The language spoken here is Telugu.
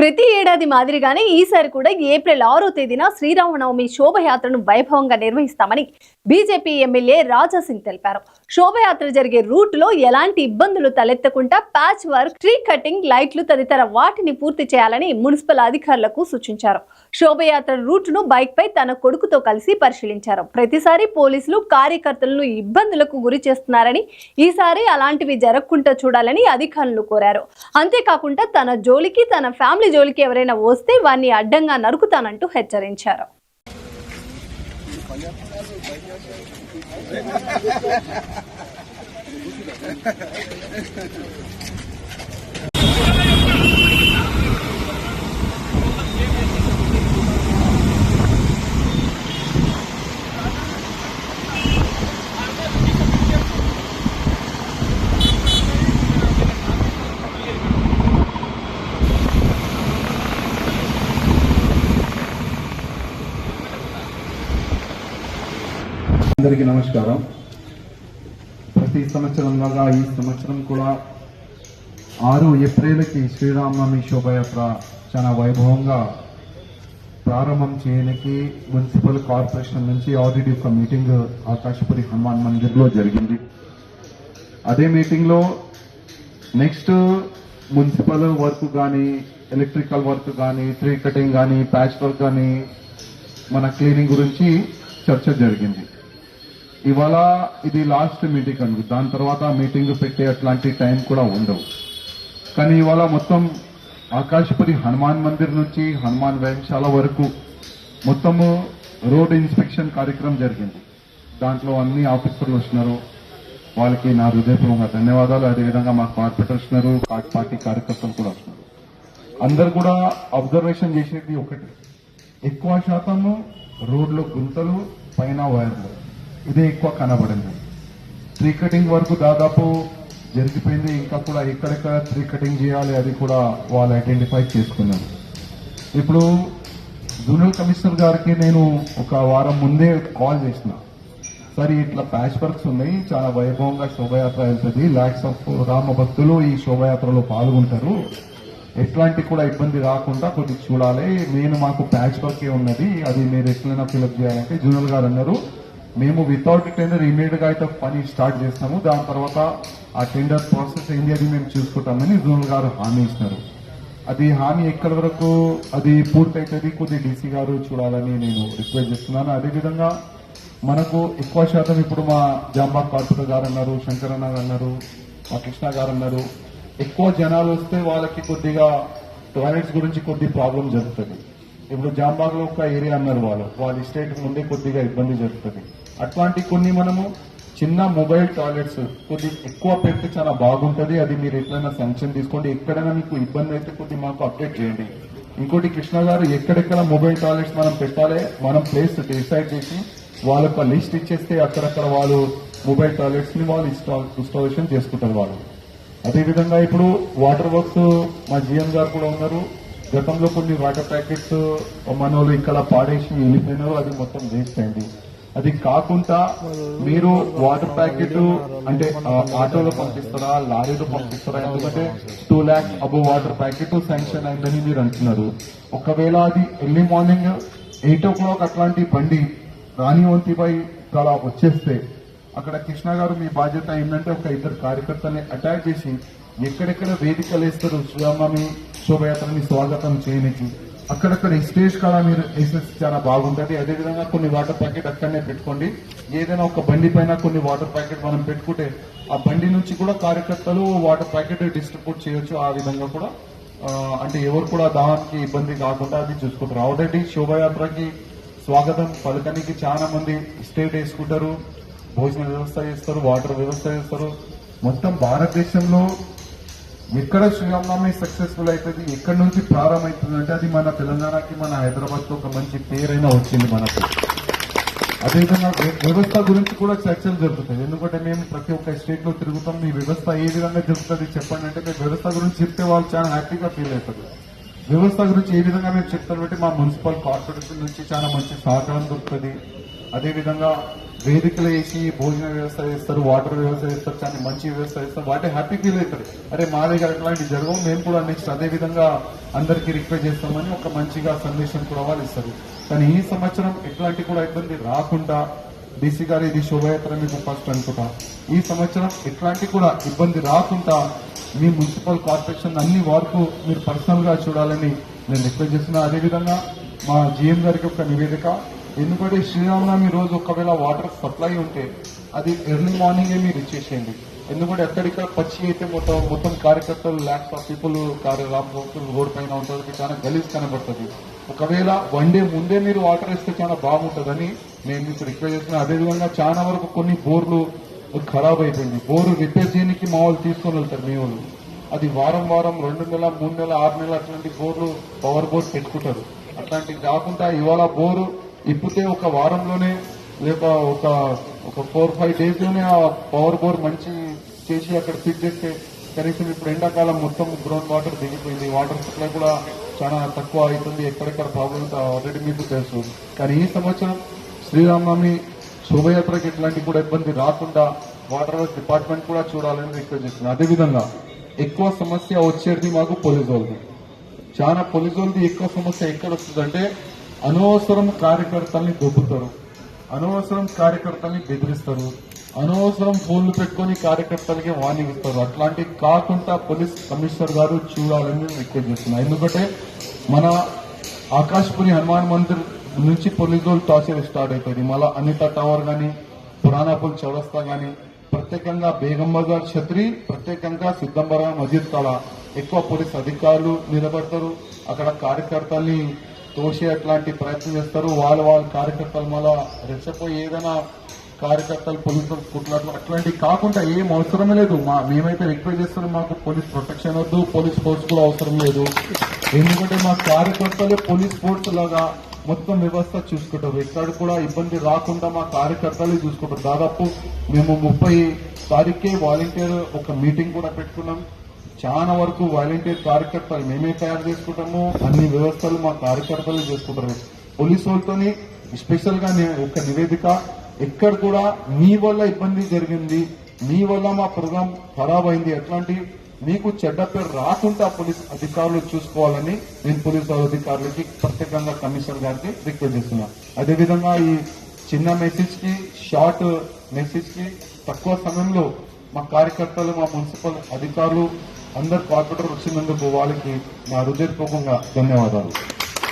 ప్రతి ఏడాది మాదిరిగానే ఈసారి కూడా ఏప్రిల్ ఆరో తేదీన శ్రీరామనవమి శోభయాత్రను వైభవంగా నిర్వహిస్తామని బీజేపీ ఎమ్మెల్యే రాజా సింగ్ తెలిపారు. శోభయాత్ర జరిగే రూట్లో ఎలాంటి ఇబ్బందులు తలెత్తకుండా ప్యాచ్ వర్క్ ట్రీ కటింగ్ లైట్లు తదితర వాటిని పూర్తి చేయాలని మున్సిపల్ అధికారులకు సూచించారు. శోభయాత్ర రూట్ను బైక్ పై తన కొడుకుతో కలిసి పరిశీలించారు. ప్రతిసారి పోలీసులు కార్యకర్తలను ఇబ్బందులకు గురి చేస్తున్నారని ఈసారి అలాంటివి జరగకుండా చూడాలని అధికారులు కోరారు. అంతేకాకుండా తన జోలికి తన ఫ్యామిలీ జోలికి ఎవరైనా వస్తే వారిని అడ్డంగా నరుకుతానంటూ హెచ్చరించారు. అందరికీ నమస్కారం. ప్రతి సంవత్సరం లాగా ఈ సంవత్సరం కూడా ఆరు ఏప్రిల్కి శ్రీరామనవమి శోభయాత్ర చాలా వైభవంగా ప్రారంభం చేయడానికి మున్సిపల్ కార్పొరేషన్ నుంచి ఆల్రెడీ ఒక మీటింగ్ ఆకాశపురి హనుమాన్ మందిర్లో జరిగింది. అదే మీటింగ్లో నెక్స్ట్ మున్సిపల్ వర్క్ కానీ ఎలక్ట్రికల్ వర్క్ కానీ ట్రీ కటింగ్ కానీ ప్యాచ్ వర్క్ కానీ మన క్లీనింగ్ గురించి చర్చ జరిగింది. ఇవాళ ఇది లాస్ట్ మీటింగ్ అనుకు దాని తర్వాత మీటింగ్ పెట్టే అట్లాంటి టైం కూడా ఉండవు. కానీ ఇవాళ మొత్తం ఆకాశపురి హనుమాన్ మందిర్ నుంచి హనుమాన్ వ్యాయామశాల వరకు మొత్తము రోడ్ ఇన్స్పెక్షన్ కార్యక్రమం జరిగింది. దాంట్లో అన్ని ఆఫీసర్లు వచ్చినారు. వాళ్ళకి నా హృదయపూర్వక ధన్యవాదాలు. అదేవిధంగా మా కార్పొరేటర్ వచ్చినారు పార్టీ కార్యకర్తలు కూడా వస్తున్నారు అందరు కూడా అబ్జర్వేషన్ చేసేది ఒకటి. ఎక్కువ శాతము రోడ్లు గుంతలు పైన వైర్లు. ఇదే ఎక్కువ కనబడింది. ట్రీ కటింగ్ వరకు దాదాపు జరిగిపోయింది. ఇంకా కూడా ఎక్కడెక్కడ ట్రీ కటింగ్ చేయాలి అది కూడా వాళ్ళు ఐడెంటిఫై చేసుకున్నారు. ఇప్పుడు జూనియర్ కమిషనర్ గారికి నేను ఒక వారం ముందే కాల్ చేసిన. సరే ఇట్లా ప్యాచ్ వర్క్స్ ఉన్నాయి. చాలా వైభవంగా శోభయాత్ర వెళ్తుంది. లాక్స్ ఆఫ్ రామ భక్తులు ఈ శోభయాత్రలో పాల్గొంటారు. ఎట్లాంటి కూడా ఇబ్బంది రాకుండా కొద్దిగా చూడాలి. నేను మాకు ప్యాచ్ వర్క్ ఉన్నది. అది మీరు ఎట్లైనా ఫిలప్ చేయాలంటే జూనియర్ గారు అన్నారు. మేము వితౌట్ టెండర్ ఇమీడియట్గా అయితే పని స్టార్ట్ చేస్తాము. దాని తర్వాత ఆ టెండర్ ప్రాసెస్ ఏంటి అది మేము చూసుకుంటామని జోనల్ గారు హామీ ఇస్తున్నారు అది హామీ ఎక్కడి వరకు అది పూర్తయితుంది కొద్ది డీసీ గారు చూడాలని నేను రిక్వెస్ట్ చేస్తున్నాను. అదేవిధంగా మనకు ఎక్కువ శాతం ఇప్పుడు మా జాంబా కార్పొరేటర్ గారు అన్నారు శంకరన్న గారు అన్నారు మా కృష్ణ గారు అన్నారు. ఎక్కువ జనాలు వస్తే వాళ్ళకి కొద్దిగా టాయిలెట్స్ గురించి కొద్ది ప్రాబ్లం జరుగుతుంది. ఇప్పుడు జాంబాగ్లో ఒక ఏరియా అన్నారు వాళ్ళు. వాళ్ళ ఇస్టేట్ ముందే కొద్దిగా ఇబ్బంది జరుగుతుంది. అట్లాంటి కొన్ని మనము చిన్న మొబైల్ టాయిలెట్స్ కొద్ది ఎక్కువ పెడితే చాలా బాగుంటుంది. అది మీరు ఎట్లైనా శాంక్షన్ తీసుకోండి. ఎక్కడైనా మీకు ఇబ్బంది అయితే కొద్ది మాకు అప్డేట్ చేయండి. ఇంకోటి కృష్ణ గారు ఎక్కడెక్కడ మొబైల్ టాయిలెట్స్ మనం పెట్టాలి మనం ప్లేస్ డిసైడ్ చేసి వాళ్ళకు లిస్ట్ ఇచ్చేస్తే అక్కడక్కడ వాళ్ళు మొబైల్ టాయిలెట్స్ని వాళ్ళు ఇన్స్టాల్ ఇన్స్టాలేషన్ చేసుకుంటారు వాళ్ళు. అదేవిధంగా ఇప్పుడు వాటర్ వర్క్స్ మా జిఎం గారు కూడా ఉన్నారు. గతంలో కొన్ని వాటర్ ప్యాకెట్స్ మన వాళ్ళు ఇక్కడ పాడేసి వెళ్ళిపోయినారు. అది మొత్తం వేస్ట్ అయింది. అది కాకుండా మీరు వాటర్ ప్యాకెట్ అంటే ఆటోలో పంపిస్తారా లారీలో పంపిస్తారా ఎందుకంటే టూ ల్యాక్స్ అబో వాటర్ ప్యాకెట్ శాంక్షన్ అయిందని మీరు అంటున్నారు. ఒకవేళ అది early morning eight o'clock అట్లాంటి బండి రాణివంతిపై చాలా వచ్చేస్తే అక్కడ కృష్ణ గారు మీ బాధ్యత ఏంటంటే ఒక ఇద్దరు కార్యకర్తల్ని అటాక్ చేసి ఎక్కడెక్కడ వేదికలు వేస్తారు శ్రీరామని శోభయాత్రని స్వాగతం చేయనికి. అక్కడక్కడ స్టేజ్ కాడ మీరు వేసేసి చాలా బాగుంటుంది. అదేవిధంగా కొన్ని వాటర్ ప్యాకెట్ అక్కడనే పెట్టుకోండి. ఏదైనా ఒక బండి పైన కొన్ని వాటర్ ప్యాకెట్ మనం పెట్టుకుంటే ఆ బండి నుంచి కూడా కార్యకర్తలు వాటర్ ప్యాకెట్ డిస్ట్రిబ్యూట్ చేయొచ్చు. ఆ విధంగా కూడా అంటే ఎవరు కూడా దానికి ఇబ్బంది కాకుండా అది చూసుకుంటారు. ఆల్రెడీ శోభయాత్రకి స్వాగతం. పలకనికి చాలా మంది స్టేట్ వేసుకుంటారు భోజన వ్యవస్థ చేస్తారు వాటర్ వ్యవస్థ చేస్తారు. మొత్తం భారతదేశంలో ఎక్కడ శ్రీరామనవమి సక్సెస్ఫుల్ అవుతుంది? ఎక్కడి నుంచి ప్రారంభమవుతుంది? అంటే అది మన తెలంగాణకి మన హైదరాబాద్తో ఒక మంచి పేరైనా వచ్చింది మనకు. అదేవిధంగా వ్యవస్థ గురించి కూడా చర్చలు జరుగుతాయి. ఎందుకంటే మేము ప్రతి ఒక్క స్టేట్లో తిరుగుతాం. మీ వ్యవస్థ ఏ విధంగా జరుగుతుంది చెప్పండి అంటే మీ వ్యవస్థ గురించి చెప్తే వాళ్ళు చాలా హ్యాపీగా ఫీల్ అవుతారు. వ్యవస్థ గురించి ఏ విధంగా మేము చెప్తాను బట్టి మా మున్సిపల్ కార్పొరేషన్ నుంచి చాలా మంచి సహకారం దొరుకుతుంది. అదేవిధంగా వేదికలు వేసి భోజన వ్యవస్థ చేస్తారు వాటర్ వ్యవస్థ చేస్తారు కానీ మంచి వ్యవస్థ చేస్తారు వాటి హ్యాపీ ఫీల్ అవుతారు. అరే మా దగ్గర అట్లాంటి జరగవు. మేము కూడా నెక్స్ట్ అదే విధంగా అందరికీ రిక్వెస్ట్ చేస్తామని ఒక మంచిగా సందేశం కూడా వాళ్ళు ఇస్తారు. కానీ ఈ సంవత్సరం ఎట్లాంటి కూడా ఇబ్బంది రాకుండా డీసీ గారు ఇది శోభయాత్ర మీకు ఫస్ట్ అనుకుంటా. ఈ సంవత్సరం ఎట్లాంటి కూడా ఇబ్బంది రాకుండా మీ మున్సిపల్ కార్పొరేషన్ అన్ని వరకు మీరు పర్సనల్గా చూడాలని నేను రిక్వెస్ట్ చేస్తున్నా. అదేవిధంగా మా జిఎం గారికి ఒక నివేదిక ఎందుకంటే శ్రీరామనవమి రోజు ఒకవేళ వాటర్ సప్లై ఉంటే అది ఎర్లీ మార్నింగే మీరు ఇచ్చేసేయండి. ఎందుకంటే ఎక్కడిక్కడ పచ్చి అయితే మొత్తం మొత్తం కార్యకర్తలు ల్యాక్స్ ఆఫ్ పీపుల్ రోడ్ పైన ఉంటుంది చాలా గలీజ్ కనబడుతుంది. ఒకవేళ వన్ డే ముందే మీరు వాటర్ ఇస్తే చాలా బాగుంటుందని నేను మీకు రిక్వెస్ట్ చేస్తున్నాను అదేవిధంగా చాలా వరకు కొన్ని బోర్లు ఖరాబ్ అయిపోయింది. బోరు రిపేర్ చేయడానికి మా వాళ్ళు తీసుకొని వెళ్తారు మీ వాళ్ళు. అది వారం వారం రెండు నెలల మూడు నెలల ఆరు నెలల అట్లాంటి బోర్లు పవర్ బోర్ పెట్టుకుంటారు. అట్లాంటివి కాకుండా ఇవాళ బోరు ఇప్పుడే ఒక వారంలోనే లేక ఒక ఒక ఫోర్ ఫైవ్ డేస్లోనే ఆ పవర్ బోర్ మంచి చేసి అక్కడ ఫిట్ చేస్తే కనీసం ఇప్పుడు ఎండాకాలం మొత్తం గ్రౌండ్ వాటర్ దిగిపోయింది. వాటర్ సప్లై కూడా చాలా తక్కువ అవుతుంది. ఎక్కడెక్కడ ప్రాబ్లమ్స్ ఆల్రెడీ మీకు తెలుసు. కానీ ఈ సంవత్సరం శ్రీరామనవమి శోభయాత్రకి ఇట్లాంటి కూడా ఇబ్బంది రాకుండా వాటర్ డిపార్ట్మెంట్ కూడా చూడాలని రిక్వెస్ట్ చేస్తున్నాను అదేవిధంగా ఎక్కువ సమస్య వచ్చేది మాకు పోలీసు వాళ్ళది చాలా పోలీసు వాళ్ళది ఎక్కువ సమస్య ఎక్కడ వస్తుందంటే అనవసరం కార్యకర్తల్ని దొబ్బుతారు. అనవసరం కార్యకర్తల్ని బెదిరిస్తారు. అనవసరం ఫోన్లు పెట్టుకొని కార్యకర్తలకి వార్నింగ్ ఇస్తారు. అట్లాంటివి కాకుండా పోలీస్ కమిషనర్ గారు చూడాలని రిక్వెస్ట్ చేస్తున్నా. ఎందుకంటే మన ఆకాశపురి హనుమాన్ మందిర్ నుంచి పోలీసు వాళ్ళు టార్చర్ స్టార్ట్ అవుతుంది. మళ్ళీ అనిత టవర్ కానీ పురాణాపుల్ చౌరస్తా కానీ ప్రత్యేకంగా బేగం బజార్ ఛత్రి ప్రత్యేకంగా సిద్దంబర మజీద్ కాడ ఎక్కువ పోలీస్ అధికారులు నిలబడతారు. అక్కడ కార్యకర్తల్ని తోసే అట్లాంటి ప్రయత్నం చేస్తారు. వాళ్ళు వాళ్ళ కార్యకర్తలు మళ్ళా రెచ్చపోయి ఏదైనా కార్యకర్తలు పోలీసులు కుట్లాట్లు అట్లాంటివి కాకుండా ఏం అవసరమే లేదు. మా మేమైతే రిక్వెస్ట్ చేస్తున్నాం మాకు పోలీస్ ప్రొటెక్షన్ వద్దు పోలీస్ ఫోర్స్ కూడా అవసరం లేదు. ఎందుకంటే మా కార్యకర్తలే పోలీస్ ఫోర్స్ లాగా మొత్తం వ్యవస్థ చూసుకుంటారు. ఎక్కడ కూడా ఇబ్బంది రాకుండా మా కార్యకర్తలే చూసుకుంటారు. దాదాపు మేము ముప్పై తారీఖే వాలంటీర్ ఒక మీటింగ్ కూడా పెట్టుకున్నాం. చాలా వరకు వాలంటీర్ కార్యకర్తలు మేమే తయారు చేసుకుంటాము అన్ని వ్యవస్థలు మా కార్యకర్తలు చేసుకుంటారు. పోలీసు వాళ్ళతోని స్పెషల్గా ఒక నివేదిక ఎక్కడ కూడా మీ వల్ల ఇబ్బంది జరిగింది మీ వల్ల మా ప్రోగ్రాం ఖరాబ్ అయింది ఎట్లాంటి మీకు చెడ్డ పేరు రాకుండా పోలీస్ అధికారులు చూసుకోవాలని నేను పోలీస్ అధికారులకి ప్రత్యేకంగా కమిషనర్ గారికి రిక్వెస్ట్ చేస్తున్నా. అదేవిధంగా ఈ చిన్న మెసేజ్కి షార్ట్ మెసేజ్కి తక్కువ సమయంలో మా కార్యకర్తలు మా మున్సిపల్ అధికారులు అందరు కార్పొరేటర్ వచ్చినందుకు వాళ్ళకి నా హృదయపూర్వకంగా ధన్యవాదాలు.